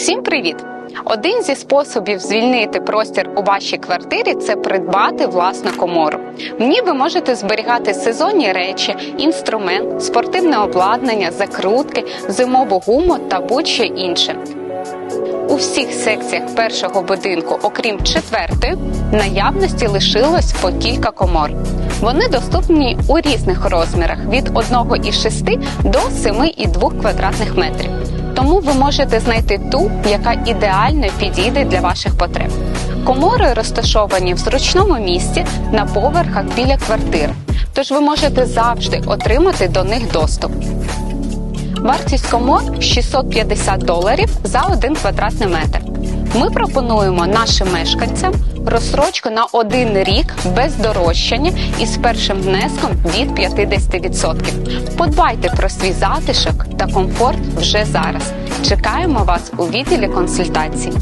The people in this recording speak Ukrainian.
Всім привіт! Один зі способів звільнити простір у вашій квартирі це придбати власну комору. В ній ви можете зберігати сезонні речі, інструмент, спортивне обладнання, закрутки, зимову гуму та будь-що інше. У всіх секціях першого будинку, окрім четвертої, наявності лишилось по кілька комор. Вони доступні у різних розмірах від 1,6 до 7,2 квадратних метрів. Тому ви можете знайти ту, яка ідеально підійде для ваших потреб. Комори розташовані в зручному місці на поверхах біля квартир, тож ви можете завжди отримати до них доступ. Вартість комор 650 доларів за один квадратний метр. Ми пропонуємо нашим мешканцям розсрочку на один рік без дорожчання із першим внеском від 50%. Подбайте про свій затишок та комфорт вже зараз. Чекаємо вас у відділі консультацій.